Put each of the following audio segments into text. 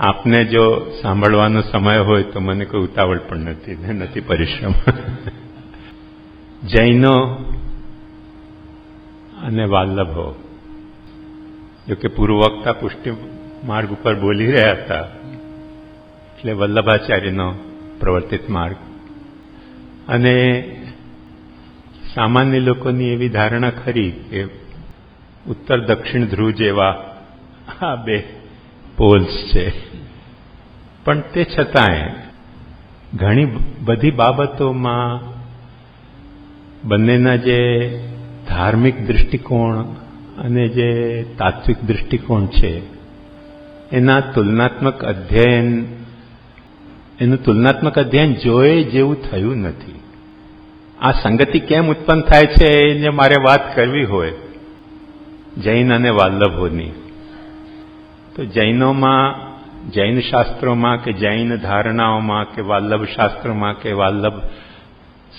આપને જો સાંભળવાનો સમય હોય તો મને કોઈ ઉતાવળ પણ નથી નથી પરિશ્રમ. જૈનો અને વાલ્લભો, જો કે પૂર્વવક્તા પુષ્ટિ માર્ગ ઉપર બોલી રહ્યા હતા, એટલે વલ્લભાચાર્યનો પ્રવર્તિત માર્ગ. અને સામાન્ય લોકોની એવી ધારણા ખરી કે ઉત્તર દક્ષિણ ધ્રુવ જેવા આ બે પોલ્સ છે પણ તે છતાંય ઘણી બધી બાબતોમાં બંનેના જે ધાર્મિક દૃષ્ટિકોણ અને જે તાત્વિક દૃષ્ટિકોણ છે, એના તુલનાત્મક અધ્યયન, એનું તુલનાત્મક અધ્યયન જોયે જેવું થયું નથી. આ સંગતિ કેમ ઉત્પન્ન થાય છે એને મારે વાત કરવી હોય, જૈન અને વાલ્લભોની. તો જૈનોમાં, જૈન શાસ્ત્રોમાં કે જૈન ધારણાઓમાં કે વાલ્લભ શાસ્ત્રોમાં કે વાલ્લભ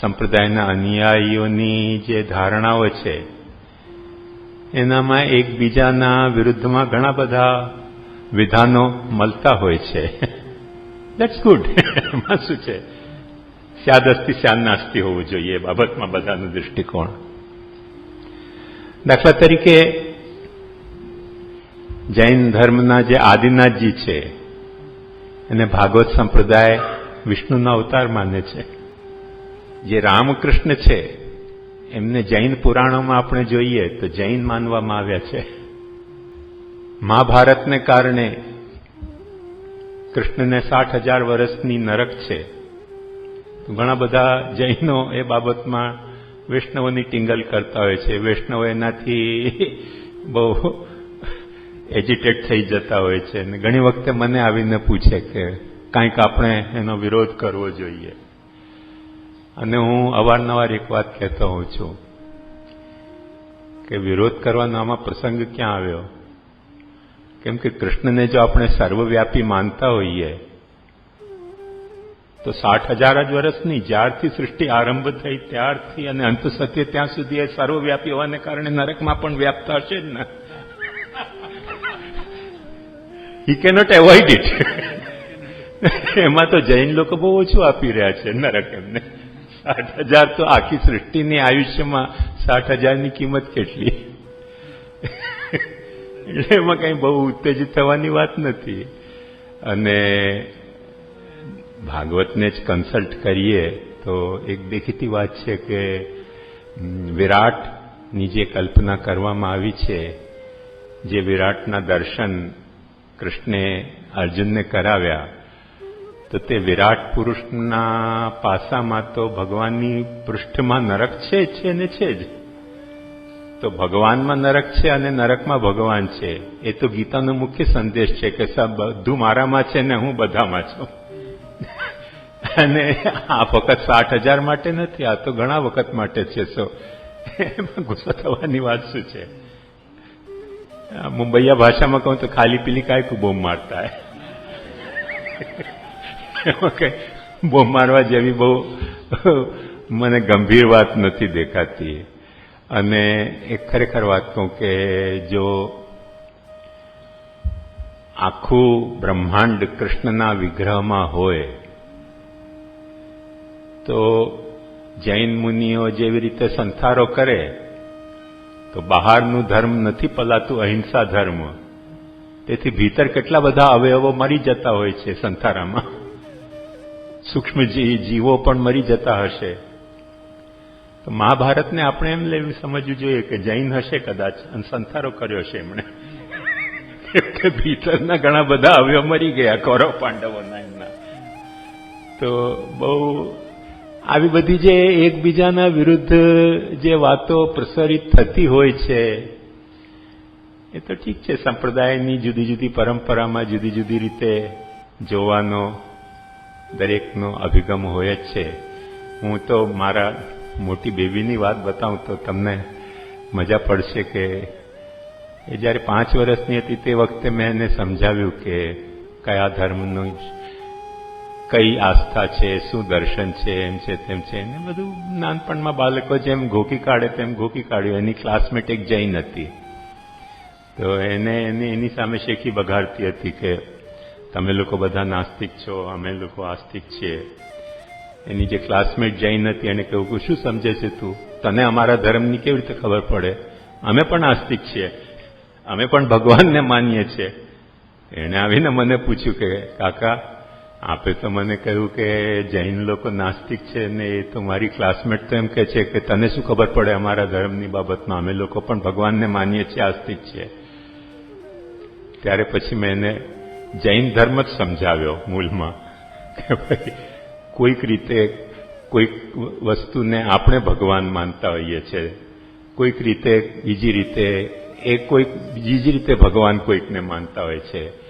સંપ્રદાયના અનુયાયીઓની જે ધારણાઓ છે, એનામાં એકબીજાના વિરુદ્ધમાં ઘણા બધા વિધાનો મળતા હોય છે. દેટ્સ ગુડ એમાં શું છે? સ્યાદ અસ્તિ સ્યાદ હોવું જોઈએ બાબતમાં બધાનો દૃષ્ટિકોણ દાખલા તરીકે જૈન ધર્મના જે આદિનાથજી છે, એને ભાગવત સંપ્રદાય વિષ્ણુના અવતાર માને છે. જે રામકૃષ્ણ છે, એમને જૈન પુરાણોમાં આપણે જોઈએ તો જૈન માનવામાં આવ્યા છે. મહાભારતને કારણે કૃષ્ણને સાઠ હજાર વર્ષની નરક છે. ઘણા બધા જૈનો એ બાબતમાં વૈષ્ણવોની ટિંગલ કરતા હોય છે. વૈષ્ણવો એનાથી બહુ એજિટેટ થઈ જતા હોય છે. અને ઘણી વખતે મને આવીને પૂછે કે કાંઈક આપણે એનો વિરોધ કરવો જોઈએ? અને હું અવારનવાર એક વાત કહેતો હોઉં છું કે વિરોધ કરવાનો આમાં પ્રસંગ ક્યાં આવ્યો? કેમ કે કૃષ્ણને જો આપણે સર્વવ્યાપી માનતા હોઈએ, તો સાઠ હજાર જ વર્ષની જ્યારથી સૃષ્ટિ આરંભ થઈ ત્યારથી અને અંત સત્ય ત્યાં સુધી એ સર્વવ્યાપી હોવાને કારણે નરકમાં પણ વ્યાપતા હશે જ ને. હી કેનોટ એવોઇડ ઇટ એમાં તો જૈન લોકો બહુ ઓછું આપી રહ્યા છે, નરક એમને. સાઠ હજાર તો આખી સૃષ્ટિની આયુષ્યમાં સાઠ હજારની કિંમત કેટલી? એટલે એમાં કંઈ બહુ ઉત્તેજિત થવાની વાત નથી. અને ભાગવતને જ કન્સલ્ટ કરીએ તો એક દેખીતી વાત છે કે વિરાટની જે કલ્પના કરવામાં આવી છે, જે વિરાટના દર્શન કૃષ્ણે અર્જુનને કરાવ્યા, તો તે વિરાટ પુરુષના પાસામાં તો ભગવાનની પૃષ્ઠમાં નરક છે છે ને છે જ. તો ભગવાનમાં નરક છે અને નરકમાં ભગવાન છે. એ તો ગીતાનો મુખ્ય સંદેશ છે કે સબ બધું મારામાં છે ને હું બધામાં છું. અને આ ફક્ત સાઠ હજાર માટે નથી, આ તો ઘણા વખત માટે છે. સો ગુસ્સો થવાની વાત શું છે? મુંબઈયા ભાષામાં કહું તો ખાલી પીલી બોમ્બ મારતા હે. એમાં કઈ બોમ્બ મારવા જેવી બહુ મને ગંભીર વાત નથી દેખાતી. અને એક ખરેખર વાત કહું કે જો આખું બ્રહ્માંડ કૃષ્ણના વિગ્રહમાં હોય, તો જૈન મુનિઓ જેવી રીતે સંથારો કરે તો બહારનું ધર્મ નથી પલાતું, અહિંસા ધર્મ. તેથી ભીતર કેટલા બધા અવયવો મરી જતા હોય છે સંથારામાં. સૂક્ષ્મ જીવો પણ મરી જતા હશે. તો મહાભારતને આપણે એમ લેવું સમજવું જોઈએ કે જૈન હશે કદાચ, અને સંથારો કર્યો છે એમણે. કે ભીતરના ઘણા બધા અવયવ મરી ગયા, કૌરવ પાંડવોના એમના. તો બહુ આવી બધી જે એકબીજાના વિરુદ્ધ જે વાતો પ્રસારિત થતી હોય છે, એ તો ઠીક છે, સંપ્રદાયની જુદી જુદી પરંપરામાં જુદી જુદી રીતે જોવાનો દરેકનો અભિગમ હોય જ છે. હું તો મારા મોટી બેબીની વાત બતાવું તો તમને મજા પડશે કે એ જ્યારે પાંચ વર્ષની હતી તે વખતે મેં એને સમજાવ્યું કે કયા ધર્મનું કઈ આસ્થા છે, શું દર્શન છે, એમ છે, તેમ છે. એને બધું નાનપણમાં બાળકો જેમ ઘોકી કાઢે તેમ ઘોકી કાઢ્યું. એની ક્લાસમેટ એક જૈન હતી. તો એને એની એની સામે શેખી બગાડતી હતી કે તમે લોકો બધા નાસ્તિક છો, અમે લોકો આસ્તિક છીએ. એની જે ક્લાસમેટ જૈન હતી એને કહ્યું કે શું સમજે છે તું? તને અમારા ધર્મની કેવી રીતે ખબર પડે? અમે પણ આસ્તિક છીએ. અમે પણ ભગવાનને માનીએ છીએ. એણે આવીને મને પૂછ્યું કે, કાકા આપે તો મને કહ્યું કે જૈન લોકો નાસ્તિક છે ને એ તો મારી ક્લાસમેટ તો એમ કે છે કે તને શું ખબર પડે અમારા ધર્મની બાબતમાં? અમે લોકો પણ ભગવાનને માનીએ છીએ, આસ્તિક છીએ. ત્યારે પછી મેં એને જૈન ધર્મ જ સમજાવ્યો મૂળમાં કે ભાઈ, કોઈક રીતે કોઈક વસ્તુને આપણે ભગવાન માનતા હોઈએ છીએ કોઈક રીતે બીજી રીતે, એ કોઈક, બીજી રીતે ભગવાન કોઈકને માનતા હોય છે.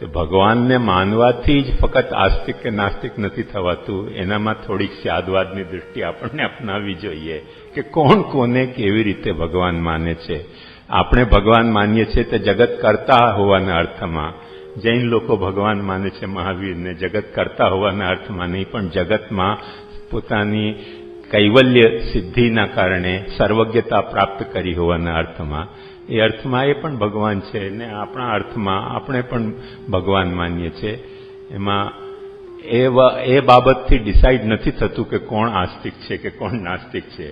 તો ભગવાનને માનવાથી જ ફક્ત આસ્તિક કે નાસ્તિક નથી થવાતું. એનામાં થોડીક સ્યાદવાદની દૃષ્ટિ આપણને અપનાવવી જોઈએ કે કોણ કોને કેવી રીતે ભગવાન માને છે. આપણે ભગવાન માનીએ છીએ તે જગત કરતા હોવાના અર્થમાં. જૈન લોકો ભગવાન માને છે મહાવીરને જગત કરતા હોવાના અર્થમાં નહીં, પણ જગતમાં પોતાની કૈવલ્ય સિદ્ધિના કારણે સર્વજ્ઞતા પ્રાપ્ત કરી હોવાના અર્થમાં. એ અર્થમાં એ પણ ભગવાન છે ને આપણા અર્થમાં આપણે પણ ભગવાન માનીએ છીએ. એમાં એ એ બાબતથી ડિસાઇડ નથી થતું કે કોણ આસ્તિક છે કે કોણ નાસ્તિક છે.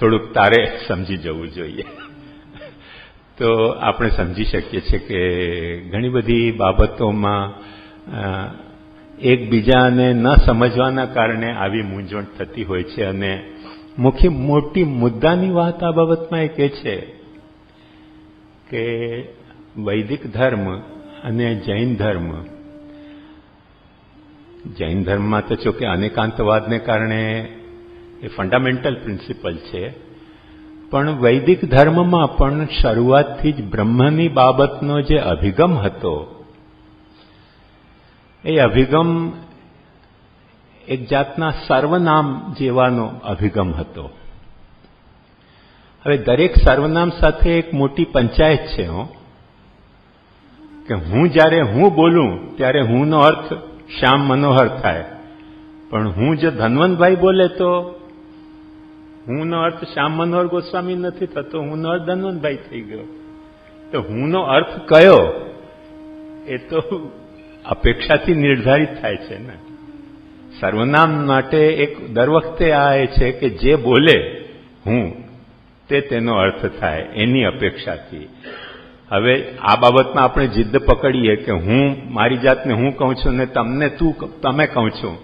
થોડુંક તારે સમજી જવું જોઈએ. તો આપણે સમજી શકીએ છીએ કે ઘણી બધી બાબતોમાં એકબીજાને ન સમજવાના કારણે આવી મૂંઝવણ થતી હોય છે અને મુખ્ય, મોટી મુદ્દાની વાત આ બાબતમાં એ કે છે કે વૈદિક ધર્મ અને જૈન ધર્મ. જૈન ધર્મમાં તો જો કે અનેકાંતવાદને કારણે એ ફંડામેન્ટલ પ્રિન્સિપલ છે. પણ વૈદિક ધર્મમાં પણ શરૂઆતથી જ બ્રહ્મની બાબતનો જે અભિગમ હતો, એ અભિગમ એક જાતના સર્વનામ જેવાનો અભિગમ હતો. હવે દરેક સર્વનામ સાથે એક મોટી પંચાયત છે, હો. કે હું જ્યારે હું બોલું, ત્યારે હુંનો અર્થ શ્યામ મનોહર થાય. પણ હું જો ધનવંતભાઈ બોલે તો હુંનો અર્થ શ્યામ મનોહર ગોસ્વામી નથી થતો, હુંનો અર્થ ધનવંતભાઈ થઈ ગયો. તો હુંનો અર્થ કયો? એ તો અપેક્ષાથી નિર્ધારિત થાય છે ને. સર્વનામ માટે એક દર વખતે આ એ છે કે જે બોલે, હું તે તેનો અર્થ થાય, એની અપેક્ષાથી હવે આ બાબતમાં આપણે જિદ્દ પકડીએ કે હું, મારી જાતને હું કહું છું ને તમને તું તમે કહું છું.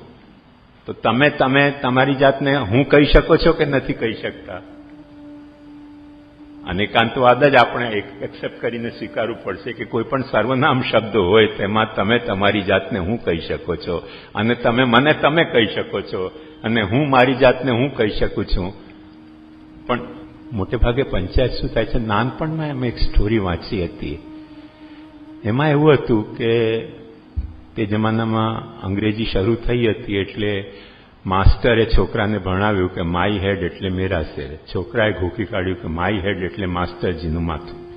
તો તમે તમે, તમારી જાતને હું કહી શકો છો કે નથી કહી શકતા? અને એકાંતવાદ જ આપણે એક્સેપ્ટ કરીને સ્વીકારવું પડશે કે કોઈ પણ સર્વનામ શબ્દ હોય તેમાં તમે તમારી જાતને હું કહી શકો છો અને તમે મને તમે કહી શકો છો અને હું મારી જાતને હું કહી શકું છું. પણ મોટે ભાગે પંચાયત શું થાય છે? નાનપણમાં એમ એક સ્ટોરી વાંચી હતી. એમાં એવું હતું કે તે જમાનામાં અંગ્રેજી શરૂ થઈ હતી એટલે માસ્ટરે છોકરાને ભણાવ્યું કે માય હેડ એટલે મેરા શેર. છોકરાએ ઘૂકી કાઢ્યું કે માય હેડ એટલે માસ્ટરજીનું માથું.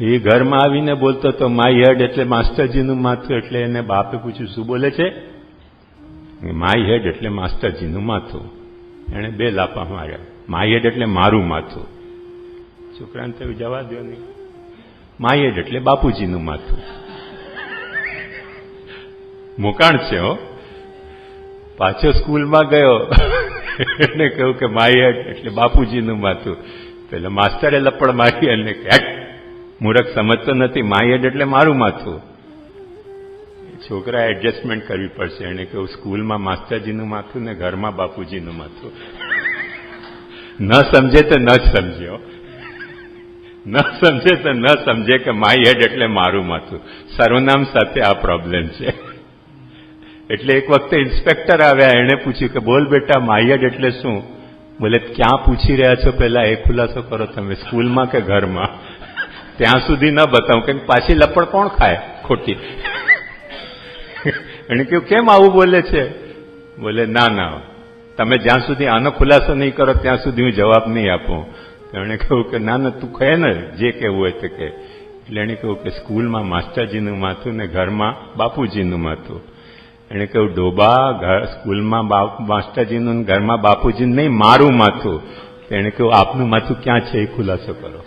એ ઘરમાં આવીને બોલતો તો માય હેડ એટલે માસ્ટરજીનું માથું. એટલે એને બાપે પૂછ્યું, શું બોલે છે? માય હેડ એટલે માસ્ટરજીનું માથું. એણે બે લાપા માર્યા. માય હેડ એટલે મારું માથું. છોકરાને થયું જવા દો નહીં. માય હેડ એટલે બાપુજીનું માથું. મોકાણ છે હો. પાછો સ્કૂલમાં ગયો. એને કહ્યું કે માય હેડ એટલે બાપુજીનું માથું. પેલા માસ્ટરે લપડ મારી અને હેટ મૂરખ સમજતો નથી માય હેડ એટલે મારું માથું. છોકરા એડજસ્ટમેન્ટ કરવી પડશે. એને કહ્યું સ્કૂલમાં માસ્ટરજીનું માથું ને ઘરમાં બાપુજીનું માથું. ન સમજે તો ન જ સમજ્યો. ન સમજે તો ન સમજે કે માય હેડ એટલે મારું માથું. સર્વનામ સાથે આ પ્રોબ્લેમ છે. એટલે એક વખતે ઇન્સ્પેક્ટર આવ્યા, એણે પૂછ્યું કે, બોલ બેટા માયડ એટલે શું? બોલે, ક્યાં પૂછી રહ્યા છો પહેલા? એ ખુલાસો કરો તમે, સ્કૂલમાં કે ઘરમાં? ત્યાં સુધી ન બતાવું કે પાછી લપડ કોણ ખાય? ખોટી. એણે કહ્યું, કેમ આવું બોલે છે? બોલે, ના ના તમે જ્યાં સુધી આનો ખુલાસો નહીં કરો, ત્યાં સુધી હું જવાબ નહીં આપું. એણે કહ્યું કે, ના ના, તું કહે ને, જે કહેવું હોય તે કે એટલે એણે કહ્યું કે, સ્કૂલમાં માસ્ટરજીનું માથું ને ઘરમાં બાપુજીનું માથું. એણે કહ્યું, ડોબા સ્કૂલમાં માસ્ટરજીનું ઘરમાં બાપુજીનું નહીં, મારું માથું. એણે કહ્યું, આપનું માથું ક્યાં છે એ ખુલાસો કરો.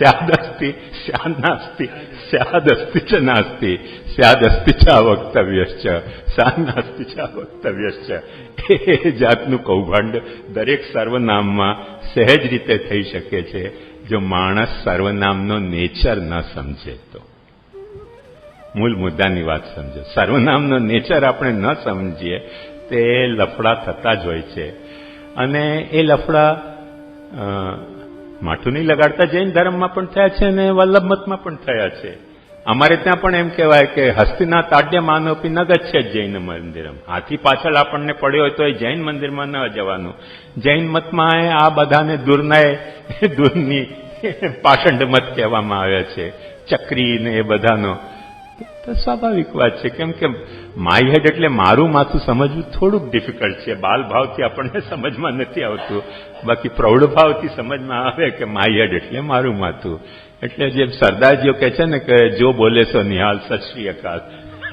નાસ્તિ સ્યાદસ્તિ ચ નાસ્તિ સ્યાદસ્તિ ચ વક્તવ્યશ્ચ સ્યાદ નાસ્તિ ચ વક્તવ્યશ્ચ એ જાતનું કૌભાંડ દરેક સર્વનામમાં સહેજ રીતે થઈ શકે છે જો માણસ સર્વનામનો નેચર ન સમજે તો મૂળ મુદ્દાની વાત સમજો સર્વનામનો નેચર આપણે ન સમજીએ તે લફડા થતા જ હોય છે અને એ લફડા માઠું નહીં લગાડતા જૈન ધર્મમાં પણ થયા છે અને વલ્લભ મતમાં પણ થયા છે. અમારે ત્યાં પણ એમ કહેવાય કે હસ્તિના તાડ્ય માનવપી નગત છે જૈન મંદિરમ. હાથી પાછળ આપણને પડ્યો હોય તો એ જૈન મંદિરમાં ન જવાનું. જૈન મતમાં આ બધાને દૂરના દૂરની, પાષંડ મત કહેવામાં આવ્યા છે. ચક્રી ને એ બધાનો. તો સ્વાભાવિક વાત છે. કેમ કે માય હેડ એટલે મારું માથું સમજવું થોડુંક ડિફિકલ્ટ છે. બાલ ભાવથી આપણને સમજમાં નથી આવતું. બાકી પ્રૌઢ ભાવથી સમજમાં આવે કે માય હેડ એટલે મારું માથું. એટલે જે સરદારજીઓ કહે છે ને કે જો બોલે સો નિહાલ, સત અકાલ.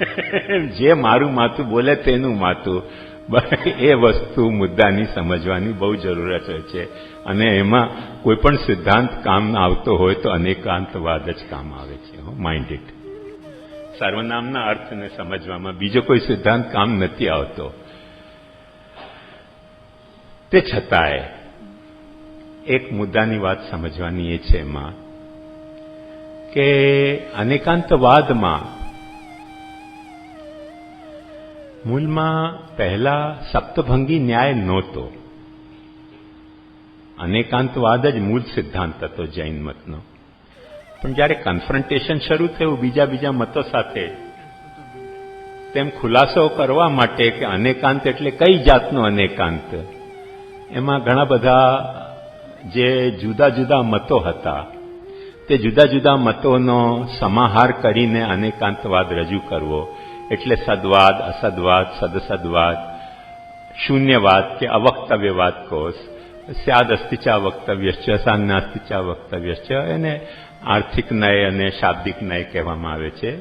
જે મારું માથું બોલે તેનું માથું. એ વસ્તુ મુદ્દાની સમજવાની બહુ જરૂરત હોય છે. અને એમાં કોઈ પણ સિદ્ધાંત કામ આવતો હોય તો અનેકાંતવાદ જ કામ આવે છે. માઇન્ડ ઇટ સર્વનામના અર્થને સમજવામાં બીજો કોઈ સિદ્ધાંત કામ નથી આવતો. તે છતાંય, એક મુદ્દાની વાત સમજવાની એ છે એમાં, કે અનેકાંતવાદમાં મૂળમાં પહેલા સપ્તભંગી ન્યાય નહોતો. અનેકાંતવાદ જ મૂળ સિદ્ધાંત હતો જૈન મતનો. પણ જ્યારે કન્ફ્રન્ટેશન શરૂ થયું બીજા બીજા મતો સાથે, તેમ ખુલાસો કરવા માટે કે અનેકાંત એટલે કઈ જાતનો અનેકાંત? એમાં ઘણા બધા જે જુદા જુદા મતો હતા, તે જુદા જુદા મતોનો સમાહાર કરીને અનેકાંતવાદ રજૂ કરવો. એટલે સદવાદ, અસદવાદ, સદસદવાદ, શૂન્યવાદ કે અવક્તવ્યવાદ કોષ સ્યાદ અસ્તિચા વક્તવ્યશ્ચ સાન્નાસ્તિચા વક્તવ્યશ્ચ, એને આર્થિક ન્યાય અને શાબ્દિક ન્યાય કહેવામાં આવે છે.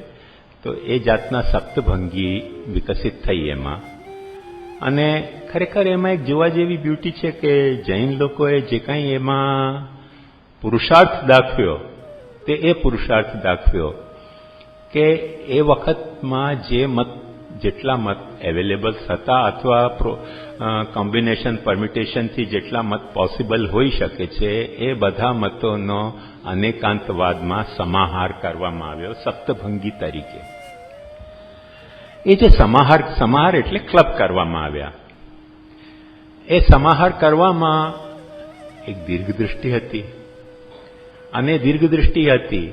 તો એ જાતના સપ્તભંગી વિકસિત થઈ એમાં. અને ખરેખર એમાં એક જોવા જેવી બ્યુટી છે કે જૈન લોકોએ જે કાંઈ એમાં પુરુષાર્થ દાખવ્યો, તે એ પુરુષાર્થ દાખવ્યો કે એ વખતમાં જે મત જેટલા મત એવેલેબલ થતા અથવા કોમ્બિનેશન પરમિટેશનથી જેટલા મત પોસિબલ હોઈ શકે છે, એ બધા મતોનો અનેકાંતવાદમાં સમાહાર કરવામાં આવ્યો સપ્તભંગી તરીકે. એ જે સમાહાર સમાહાર એટલે ક્લબ કરવામાં આવ્યા. એ સમાહાર કરવામાં એક દીર્ઘદૃષ્ટિ હતી. અને દીર્ઘદૃષ્ટિ હતી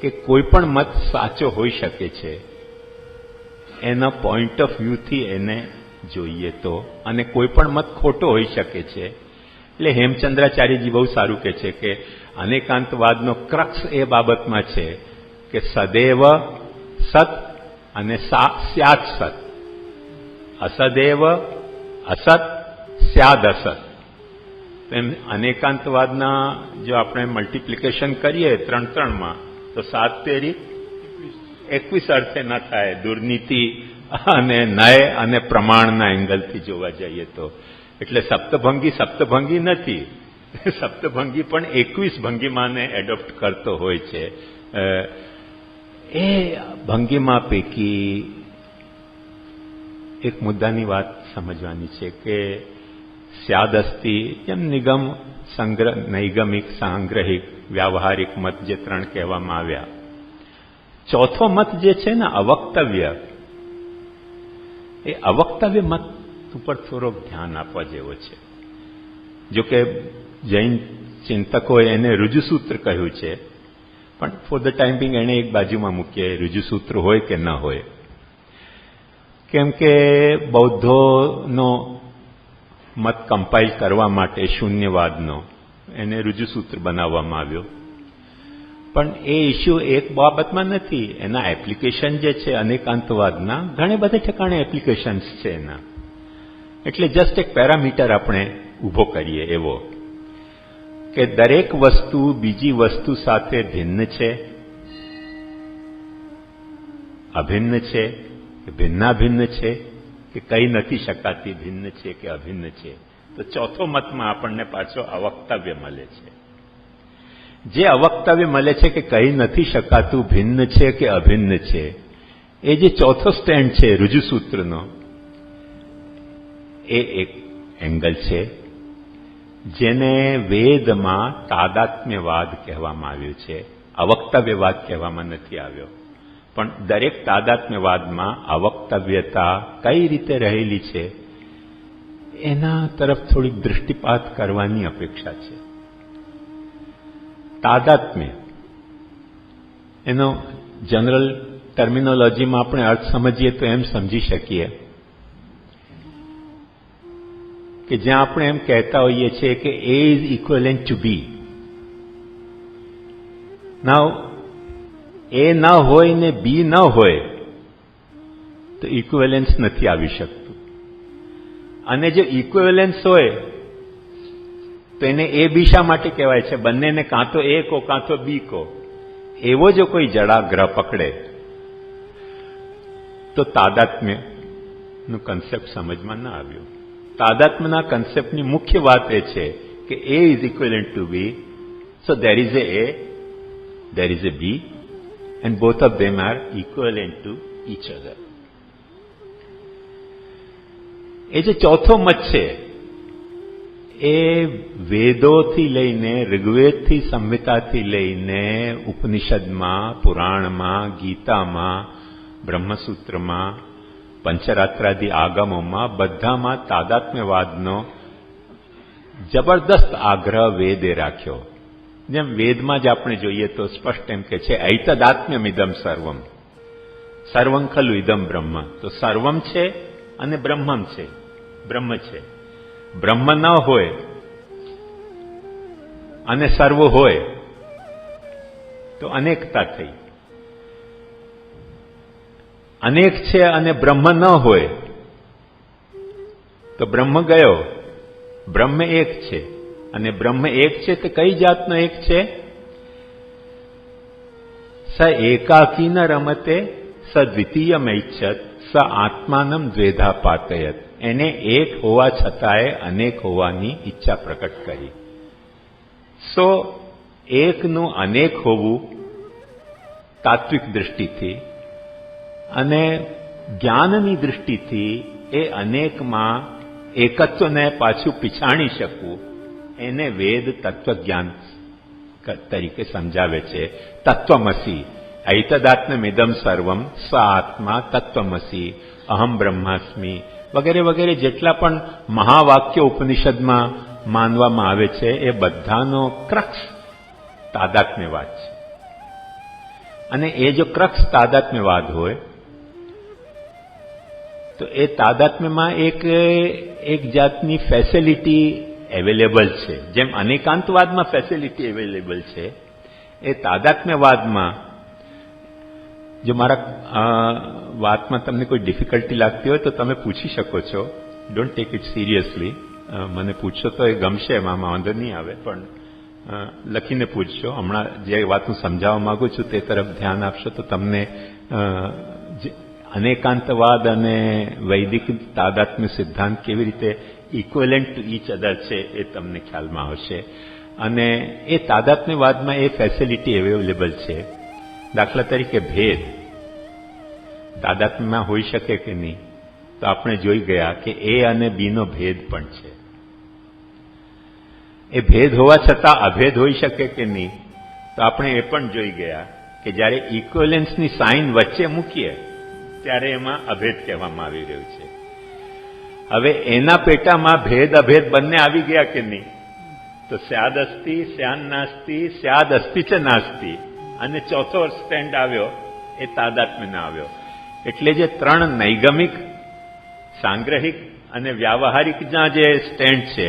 કે કોઈ પણ મત સાચો હોઈ શકે છે. એના પોઈન્ટ ઓફ વ્યૂથી એને જોઈએ તો, અને કોઈ પણ મત ખોટો હોઈ શકે છે. એટલે હેમચંદ્રાચાર્યજી બહુ સારું કહે છે કે અનેકાંતવાદનો ક્રક્ષ એ બાબતમાં છે કે સદૈવ સત અને સ્યાદ સત. અસદૈવ અસત, સ્યાદ અસત. એમ અનેકાંતવાદના જો આપણે મલ્ટિપ્લિકેશન કરીએ ત્રણ ત્રણમાં, તો સાત તેરી એકવીસ અર્થે ન થાય, દુર્નીતિ અને નય અને પ્રમાણના એંગલથી જોવા જઈએ તો. એટલે સપ્તભંગી સપ્તભંગી નથી. સપ્તભંગી પણ એકવીસ ભંગીમાને એડોપ્ટ કરતો હોય છે. એ ભંગીમા પૈકી એક મુદ્દાની વાત સમજવાની છે કે સ્યાદસ્તિ એમ નિગમ સંગ્રહ નૈગમિક, સાંગ્રહિક, વ્યાવહારિક મત જે ત્રણ કહેવામાં આવ્યા. ચોથો મત જે છે ને, અવક્તવ્ય. એ અવક્તવ્ય મત ઉપર થોડોક ધ્યાન આપવા જેવો છે. જોકે જૈન ચિંતકોએ એને રુજુસૂત્ર કહ્યું છે, પણ ફોર ધ ટાઈમ બિંગ એને એક બાજુમાં મૂકીએ રુજુસૂત્ર હોય કે ન હોય. કેમ કે બૌદ્ધોનો મત કમ્પાઇલ કરવા માટે શૂન્યવાદનો એને રુજુસૂત્ર બનાવવામાં આવ્યો. પણ એ ઇસ્યુ એક બાબતમાં નથી. એના એપ્લિકેશન જે છે, અનેકાંતવાદના ઘણે બધે ઠેકાણે એપ્લિકેશન્સ છે એના. એટલે જસ્ટ એક પેરામીટર આપણે ઊભો કરીએ એવો. કે દરેક વસ્તુ બીજી વસ્તુ સાથે ભિન્ન છે, અભિન્ન છે, કે ભિન્નાભિન્ન છે, કે કઈ નથી શકાતી ભિન્ન છે કે અભિન્ન છે. તો ચોથો મતમાં આપણને પાછો અવક્તવ્ય મળે છે. જે અવક્તવ્ય મળે છે કે કહી નથી શકાતું, ભિન્ન છે કે અભિન્ન છે, એ જે ચોથો સ્ટેન્ડ છે રુજુસૂત્રનો એ એક એંગલ છે જેને વેદમાં તાદાત્મ્યવાદ કહેવામાં આવ્યો છે. અવક્તવ્યવાદ કહેવામાં નથી આવ્યો. પણ દરેક તાદાત્મ્યવાદમાં અવક્તવ્યતા કઈ રીતે રહેલી છે, એના તરફ થોડીક દૃષ્ટિપાત કરવાની અપેક્ષા છે. તાદાત્મ્ય. એનો જનરલ ટર્મિનોલોજીમાં આપણે અર્થ સમજીએ તો એમ સમજી શકીએ કે જ્યાં આપણે એમ કહેતા હોઈએ છીએ કે એ ઇઝ ઇક્વલેન્ટ ટુ બી નાવ એ ન હોય ને બી ન હોય, તો ઇક્વેલેન્સ નથી આવી શકતું. અને જો ઇક્વેલેન્સ હોય તો એને એ બી શા માટે કહેવાય છે? બંનેને કાં તો એ કો કાં તો બી કો એવો જો કોઈ જડાગ્રહ પકડે. તો તાદાત્મ્યનું કન્સેપ્ટ સમજમાં ના આવ્યું. તાદાત્મ્યના કન્સેપ્ટની મુખ્ય વાત એ છે કે A is equivalent to B so there is A A there is A B and both of them are equivalent to each other એ જે ચોથો મત છે એ વેદોથી લઈને, ઋગ્વેદથી, સંહિતાથી લઈને, ઉપનિષદમાં, પુરાણમાં, ગીતામાં, બ્રહ્મસૂત્રમાં, પંચરાત્રાદિ આગમોમાં બધામાં તાદાત્મ્યવાદનો જબરદસ્ત આગ્રહ વેદે રાખ્યો. જેમ વેદમાં જ આપણે જોઈએ તો સ્પષ્ટ એમ કે છે ઐતદાત્મ્યમ ઇદમ સર્વમ સર્વં ખલુ ઇદમ બ્રહ્મ. તો સર્વમ છે અને બ્રહ્મમ છે. બ્રહ્મ છે. બ્રહ્મ ન હોય અને સર્વ હોય, તો અનેકતા થઈ. અનેક છે અને બ્રહ્મ ન હોય, તો બ્રહ્મ ગયો. બ્રહ્મ એક છે. અને બ્રહ્મ એક છે તો કઈ જાતનો એક છે? સ એકાકી ન રમતે, સ દ્વિતીયમ ઈચ્છત સ આત્માનમ દ્વેધા પાતયત. એને એક હોવા છતાંય અનેક હોવાની ઈચ્છા પ્રકટ કરી. સો એકનું અનેક હોવું તાત્વિક દૃષ્ટિથી અને જ્ઞાનની દૃષ્ટિથી એ અનેકમાં એકત્વને પાછું પીછાણી શકવું એને વેદ તત્વજ્ઞાન તરીકે સમજાવે છે. તત્વમસી ઐતદાત્મિદમ સર્વમ સ આત્મા તત્વમસી, અહમ બ્રહ્માસ્મી વગેરે વગેરે જેટલા પણ મહાવાક્ય ઉપનિષદમાં માનવામાં આવે છે, એ બધાનો ક્રક્ષ તાદાત્મ્યવાદ છે. અને એ જો ક્રક્ષ તાદાત્મ્યવાદ હોય, તો એ તાદાત્મ્યમાં એક એક જાતની ફેસિલિટી અવેલેબલ છે. જેમ અનેકાંતવાદમાં ફેસિલિટી અવેલેબલ છે, એ તાદાત્મ્યવાદમાં જો મારા વાતમાં તમને કોઈ ડિફિકલ્ટી લાગતી હોય તો તમે પૂછી શકો છો. ડોન્ટ ટેક ઇટ સિરિયસલી મને પૂછશો તો એ ગમશે એમાં વાંધો નહીં આવે, પણ લખીને પૂછશો. હમણાં જે વાત હું સમજાવવા માંગુ છું તે તરફ ધ્યાન આપશો તો તમને અનેકાંતવાદ અને વૈદિક તાદાત્મ્ય સિદ્ધાંત કેવી રીતે ઇક્વેલન્ટ ટુ ઈચ અધર છે એ તમને ખ્યાલમાં આવશે અને એ તાદાત્મ્યવાદમાં એ ફેસિલિટી અવેલેબલ છે. દાખલા તરીકે ભેદ. તાદાત્મ્યમાં હોઈ શકે કે નહીં, તો આપણે જોઈ ગયા કે એ અને બીનો ભેદ પણ છે. એ ભેદ હોવા છતાં અભેદ હોઈ શકે કે નહીં, તો આપણે એ પણ જોઈ ગયા કે જ્યારે ઇક્વલન્સની સાઇન વચ્ચે મૂકીએ, ત્યારે એમાં અભેદ કહેવામાં આવી રહ્યું છે. હવે એના પેટામાં ભેદ અભેદ બંને આવી ગયા કે નહીં? તો સ્યાદ અસ્તિ શ્યાન નાસ્તિ સ્યાદ અસ્તિ છે નાસ્તિ. અને ચોથો સ્ટેન્ડ આવ્યો, એ તાદાત્મ્યનો આવ્યો. એટલે જે ત્રણ નૈગમિક, સાંગ્રહિક અને વ્યાવહારિકના જે સ્ટેન્ડ છે,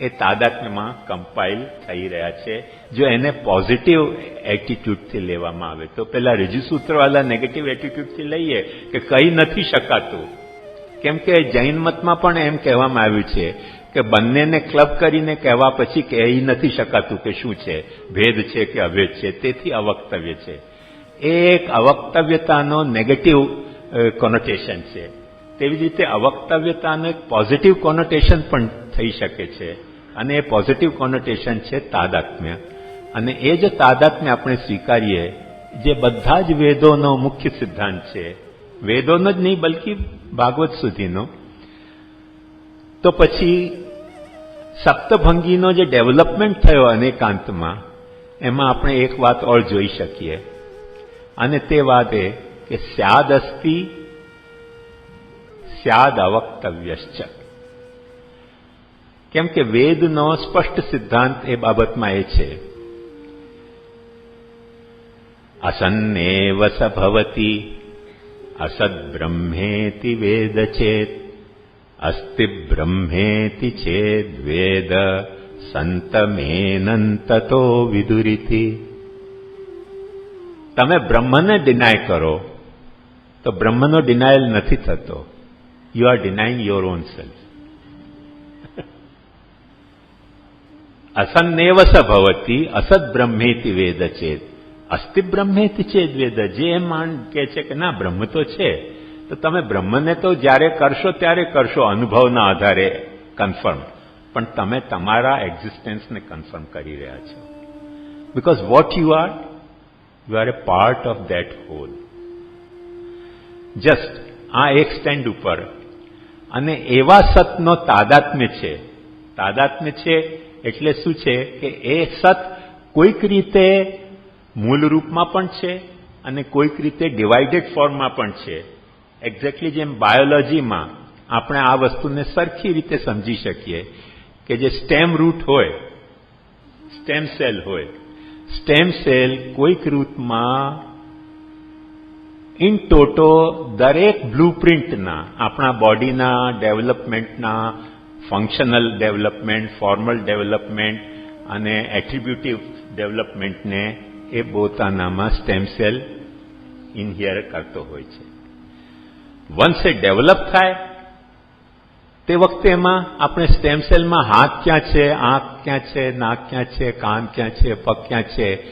એ તાદાત્મ્યમાં કમ્પાઇલ થઈ રહ્યા છે. જો એને પોઝિટિવ એટીટ્યુડથી લેવામાં આવે, તો પેલા રજૂસૂત્રવાળા નેગેટિવ એટીટ્યુડથી લઈએ કે કંઈ નથી શકાતું. કેમ કે જૈન મતમાં પણ એમ કહેવામાં આવ્યું છે કે બંનેને ક્લબ કરીને કહેવા પછી કહી નથી શકાતું કે શું છે, ભેદ છે કે અભેદ છે, તેથી અવક્તવ્ય છે. એક અવક્તવ્યતાનો નેગેટિવ કોનોટેશન છે. તેવી જ રીતે અવક્તવ્યતાનો એક પોઝિટિવ કોનોટેશન પણ થઈ શકે છે. અને એ પોઝિટિવ કોનોટેશન છે તાદાત્મ્ય. અને એ જે તાદાત્મ્ય આપણે સ્વીકારીએ, જે બધા જ વેદોનો મુખ્ય સિદ્ધાંત છે. વેદોનો જ નહીં, બલકી ભાગવત સુધીનો. તો પછી સપ્તભંગીનો જે ડેવલપમેન્ટ થયો અનેકાંતમાં, એમાં આપણે એક વાત ઓર જોઈ શકીએ. અને તે વાત એ કે સ્યાદ અસ્તિ સ્યાદ અવક્તવ્યશ્ચ કેમ કે વેદનો સ્પષ્ટ સિદ્ધાંત એ બાબતમાં એ છે. અસન્નેવ સ ભવતી અસદ બ્રહ્મેતિ વેદ ચેત. બ્રહ્મેતિ ચેદ વેદ સંતમેનંતતો વિદુરીતિ તમે બ્રહ્મને ડિનાય કરો, તો બ્રહ્મનો ડિનાયલ નથી થતો. You are denying your own self અસન્નેવ સ ભવતી, અસદ બ્રહ્મેતિ વેદ ચેત. અસ્તિ બ્રહ્મેતિ ચેદ વેદ જે માન કે છે કે ના, બ્રહ્મ તો છે. તો તમે બ્રહ્મને તો જ્યારે કરશો ત્યારે કરશો અનુભવના આધારે કન્ફર્મ પણ તમે તમારા એક્ઝિસ્ટન્સને કન્ફર્મ કરી રહ્યા છો. Because what you are you are a part of that whole just આ એક સ્ટેન્ડ ઉપર. અને એવા સતનો તાદાત્મ્ય છે. તાદાત્મ્ય છે એટલે શું છે કે એ સત કોઈક રીતે મૂળ રૂપમાં પણ છે અને કોઈક રીતે ડિવાઇડેડ ફોર્મમાં પણ છે. એક્ઝેક્ટલી જેમ બાયોલોજીમાં આપણે આ વસ્તુને સરખી રીતે સમજી શકીએ કે જે સ્ટેમ રૂટ હોય સ્ટેમ સેલ હોય સ્ટેમ સેલ કોઈક રૂટમાં ઇન ટોટો દરેક બ્લુપ્રિન્ટના આપણા બોડીના ડેવલપમેન્ટના ફંક્શનલ ડેવલપમેન્ટ ફોર્મલ ડેવલપમેન્ટ અને એટ્રીબ્યુટિવ ડેવલપમેન્ટને એ પોતાનામાં સ્ટેમ સેલ ઇનહિયર કરતો હોય છે. વન્સ એ ડેવલપ થાય, તે વખતે એમાં આપણે સ્ટેમ સેલમાં હાથ ક્યાં છે, આંખ ક્યાં છે, નાક ક્યાં છે, કાન ક્યાં છે, પગ ક્યાં છે,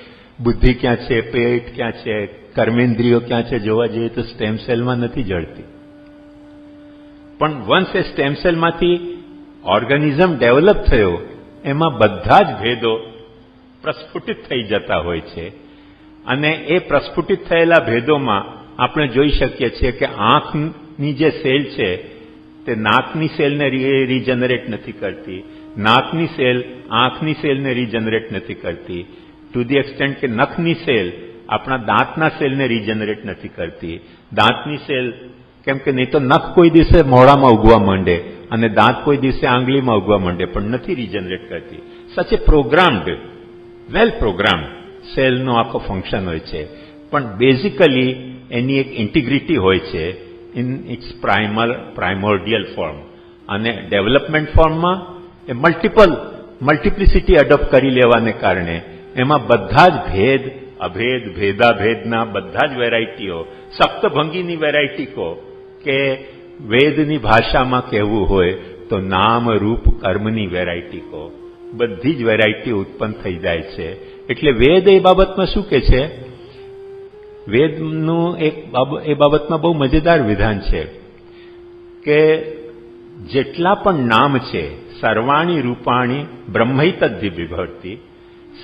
બુદ્ધિ ક્યાં છે, પેટ ક્યાં છે, કર્મેન્દ્રિયો ક્યાં છે, જોવા જઈએ તો સ્ટેમ સેલમાં નથી જળતી પણ વન્સ એ સ્ટેમ સેલમાંથી ઓર્ગેનિઝમ ડેવલપ થયો, એમાં બધા જ ભેદો પ્રસ્ફુટિત થઈ જતા હોય છે. અને એ પ્રસ્ફુટિત થયેલા ભેદોમાં આપણે જોઈ શકીએ છીએ કે આંખની જે સેલ છે, તે નાકની સેલને રીજનરેટ નથી કરતી. નાકની સેલ આંખની સેલને રીજનરેટ નથી કરતી. ટુ ધી એક્સટેન્ટ કે નખની સેલ આપણા દાંતના સેલને રીજનરેટ નથી કરતી. દાંતની સેલ, કેમ કે નહીં તો નખ કોઈ દિવસે મોડામાં ઉગવા માંડે અને દાંત કોઈ દિવસે આંગળીમાં ઉગવા માંડે, પણ નથી રીજનરેટ કરતી. સચ એ પ્રોગ્રામ્ડ વેલ પ્રોગ્રામ સેલનો આખો ફંક્શન હોય છે. પણ બેઝિકલી એની એક ઇન્ટિગ્રિટી હોય છે in its primer primordial form અને ડેવલપમેન્ટ ફોર્મમાં એ મલ્ટિપલ મલ્ટિપ્લિસિટી અડોપ્ટ કરી લેવાને કારણે એમાં બધા જ ભેદ, અભેદ, ભેદાભેદના બધા જ વેરાયટીઓ સપ્તભંગીની વેરાયટી કહો કે વેદની ભાષામાં કહેવું હોય તો નામ, રૂપ, કર્મની વેરાયટી કહો બધી જ વેરાયટી ઉત્પન્ન થઈ જાય છે. એટલે વેદ એ બાબતમાં શું કે છે? વેદનું એક એ બાબતમાં બહુ મજેદાર વિધાન છે કે જેટલા પણ નામ છે, સર્વાણી રૂપાણી બ્રહ્મૈતદ્ધિ વિભવતી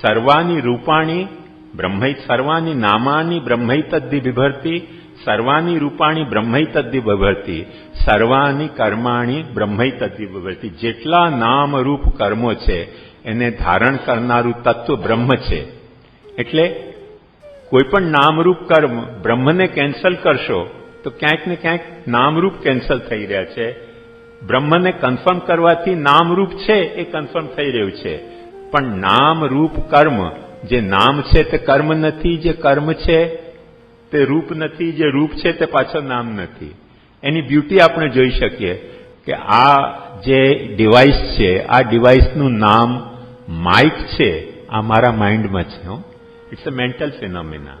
સર્વાની રૂપાણી બ્રહ્મૈ સર્વાની નામાની બ્રહ્મૈતદ્ધિ વિભરતી સર્વાની રૂપાણી બ્રહ્મૈતદ્ધિ વિભરતી સર્વાની કર્માણી બ્રહ્મૈતદ્ધિ વિભરતી જેટલા નામ રૂપ કર્મો છે, એને ધારણ કરનારું તત્વ બ્રહ્મ છે. એટલે કોઈ પણ નામરૂપ કર્મ બ્રહ્મને કેન્સલ કરશો, તો ક્યાંક ને ક્યાંક નામરૂપ કેન્સલ થઈ રહ્યા છે. બ્રહ્મને કન્ફર્મ કરવાથી નામરૂપ છે એ કન્ફર્મ થઈ રહ્યું છે. પણ નામરૂપ કર્મ, જે નામ છે તે કર્મ નથી, જે કર્મ છે તે રૂપ નથી, જે રૂપ છે તે પાછળ નામ નથી. એની બ્યુટી આપણે જોઈ શકીએ કે આ જે ડિવાઇસ છે, આ ડિવાઇસનું નામ માઇક છે, આ મારા માઇન્ડમાં છે, હો. It's a mental phenomena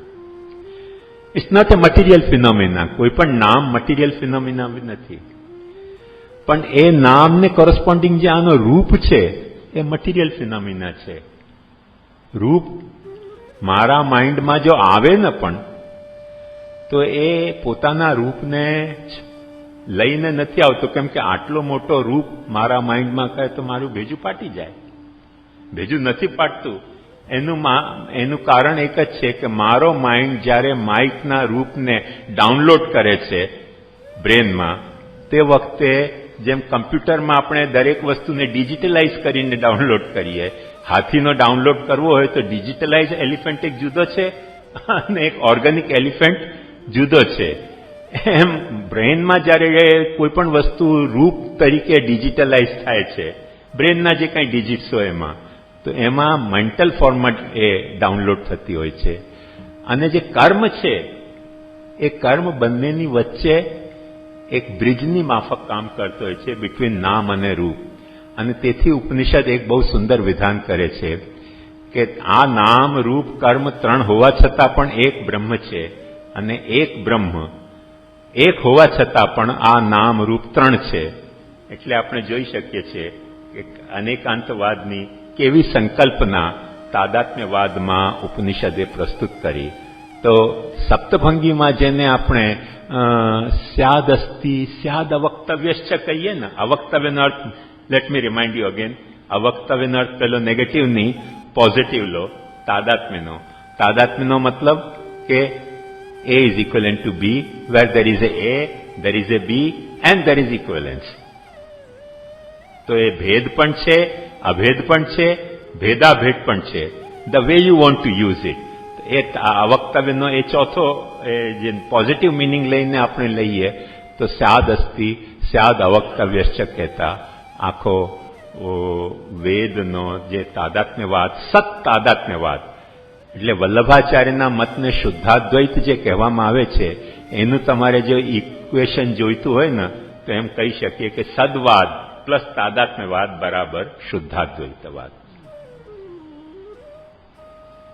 it's not a material phenomena કોઈ પણ નામ મટીરિયલ ફિનોમિના નથી. પણ એ નામને કોરસ્પોન્ડિંગ જે આનો રૂપ છે, એ મટીરિયલ ફિનોમિના છે. રૂપ મારા માઇન્ડમાં જો આવે ને પણ, તો એ પોતાના રૂપને લઈને નથી આવતો. કેમ કે આટલો મોટો રૂપ મારા માઇન્ડમાં કહે તો મારું ભેજું પાટી જાય. ભેજું નથી પાટતું. એનું એનું કારણ એક જ છે કે મારો માઇન્ડ જ્યારે માઇકના રૂપને ડાઉનલોડ કરે છે બ્રેનમાં તે વખતે જેમ કમ્પ્યુટરમાં આપણે દરેક વસ્તુને ડિજિટલાઇઝ કરીને ડાઉનલોડ કરીએ, હાથીનો ડાઉનલોડ કરવો હોય તો ડિજિટલાઇઝ એલિફન્ટ એક જુદો છે અને એક ઓર્ગેનિક એલિફન્ટ જુદો છે. એમ બ્રેનમાં જ્યારે કોઈ પણ વસ્તુ રૂપ તરીકે ડિજિટલાઇઝ થાય છે બ્રેનના જે કાંઈ ડિજિટ્સ હોય એમાં તો એમાં મેન્ટલ ફોર્મેટ એ ડાઉનલોડ થતી હોય છે. અને જે કર્મ છે, એ કર્મ બંનેની વચ્ચે એક બ્રિજની માફક કામ કરતો હોય છે બિટવીન નામ અને રૂપ. અને તેથી ઉપનિષદ એક બહુ સુંદર વિધાન કરે છે કે આ નામ, રૂપ, કર્મ ત્રણ હોવા છતાં પણ એક બ્રહ્મ છે અને એક બ્રહ્મ. એક હોવા છતાં પણ આ નામ, રૂપ ત્રણ છે. એટલે આપણે જોઈ શકીએ છીએ કે અનેકાંતવાદની કેવી સંકલ્પના તાદાત્મ્યવાદમાં ઉપનિષદે પ્રસ્તુત કરી તો સપ્તભંગીમાં જેને આપણે સ્યાદ અસ્તિ સ્યાદ અવક્તવ્યશ્ચ કહીએ ને, અવક્તવ્યનો અર્થ let me remind you again અવક્તવ્યનો અર્થ પેલો નેગેટિવ નહીં પોઝિટિવ લો, તાદાત્મ્યનો તાદાત્મ્યનો મતલબ કે A is equivalent to B where there is A A there is A B and there is equivalence. તો એ ભેદ પણ છે અભેદ પણ છે, ભેદાભેદ પણ છે. The way you want to use it એ આ વક્તવ્યનો એ ચોથો, એ જે પોઝિટિવ મિનિંગ લઈને આપણે લઈએ, તો સ્યાદ અસ્તિ સ્યાદ અવક્તવ્યશ્ચ કહેતા. આખો વેદનો જે તાદાત્મ્યવાદ, સત તાદાત્મ્યવાદ, એટલે વલ્લભાચાર્યના મતને શુદ્ધાદ્વૈત જે કહેવામાં આવે છે, એનું તમારે જો ઇક્વેશન જોઈતું હોય ને, તો એમ કહી શકીએ કે સદવાદ. પ્લસ તાદાત્મ્યવાદ બરાબર શુદ્ધાદ્વૈતવાદ.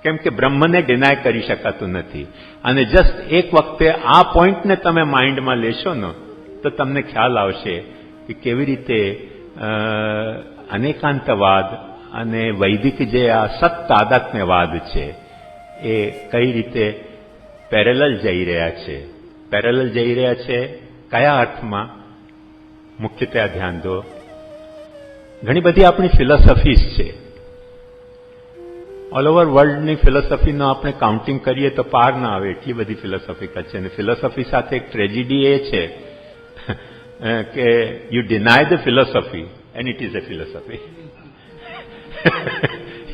કેમ કે બ્રહ્મને ડિનાય કરી શકાતું નથી. અને જસ્ટ એક વખતે આ પોઈન્ટને તમે માઇન્ડમાં લેશો ને, તો તમને ખ્યાલ આવશે કે કેવી રીતે અનેકાંતવાદ અને વૈદિક જે આ સત્તાદાત્મ્યવાદ છે, એ કઈ રીતે પેરેલલ જઈ રહ્યા છે? પેરેલલ જઈ રહ્યા છે કયા અર્થમાં? મુખ્યત્વે ધ્યાન દો. ઘણી બધી આપણી ફિલોસોફીઝ છે. ઓલ ઓવર વર્લ્ડની ફિલોસોફીનો આપણે કાઉન્ટિંગ કરીએ તો પાર ના આવે એટલી બધી ફિલોસોફિકલ છે. અને ફિલોસોફી સાથે એક ટ્રેજેડી એ છે, કે you deny the philosophy and it is a philosophy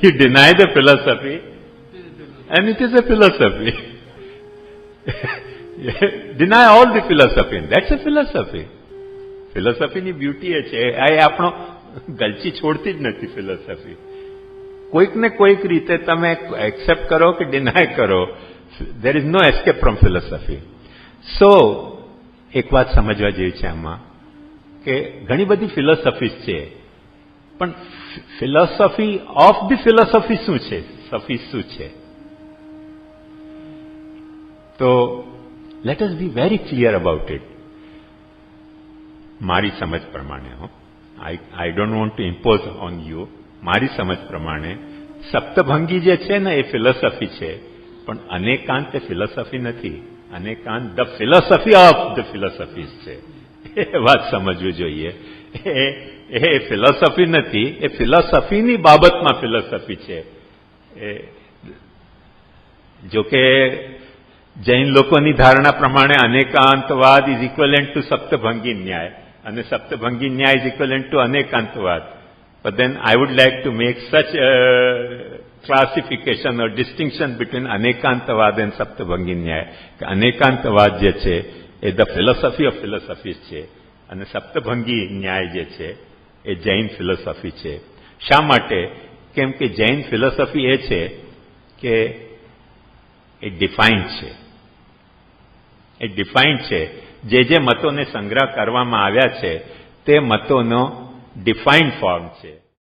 you deny the philosophy and it is a philosophy deny all the philosophy that's a philosophy ફિલોસોફીની beauty એ છે. આ આપણો ગલચી છોડતી જ નથી ફિલોસોફી કોઈક ને કોઈક રીતે તમે એક્સેપ્ટ કરો કે ડિનાય કરો there is no escape from philosophy so એક વાત સમજવા જેવી છે આમાં, કે ઘણી બધી ફિલોસોફીસ છે, પણ ફિલોસોફી ઓફ ધી ફિલોસોફી શું છે? સફી શું છે? તો let us be very clear about it મારી સમજ પ્રમાણે, હો. I I don't want to impose on you મારી સમજ પ્રમાણે, સપ્તભંગી જે છે ને એ ફિલોસોફી છે, પણ અનેકાંત એ ફિલોસોફી નથી. અનેકાંત the philosophy of the philosophies છે. એ વાત સમજવી જોઈએ. એ એ ફિલોસોફી નથી, એ ફિલોસોફીની બાબતમાં ફિલોસોફી છે. એ જોકે જૈન લોકોની ધારણા પ્રમાણે અનેકાંતવાદ ઇઝ ઇક્વલેન્ટ ટુ સપ્તભંગી ન્યાય. અને સપ્તભંગી ન્યાય is equivalent to anekantavada. Then I would like to make such a classification or distinction between anekantavada and saptabhangi nyaya. કે અનેકાંતવાદ જે છે, એ ધ ફિલોસોફી ઓફ ફિલોસોફી છે, અને સપ્તભંગી ન્યાય જે છે, એ જૈન ફિલોસોફી છે. શા માટે? કેમ કે જૈન ફિલોસોફી એ છે કે એ ડિફાઇન્ડ છે. એ ડિફાઇન્ડ છે જે જે મતોને સંગ્રહ કરવામાં આવ્યા છે તે મતોનો ડિફાઇન્ડ ફોર્મ છે.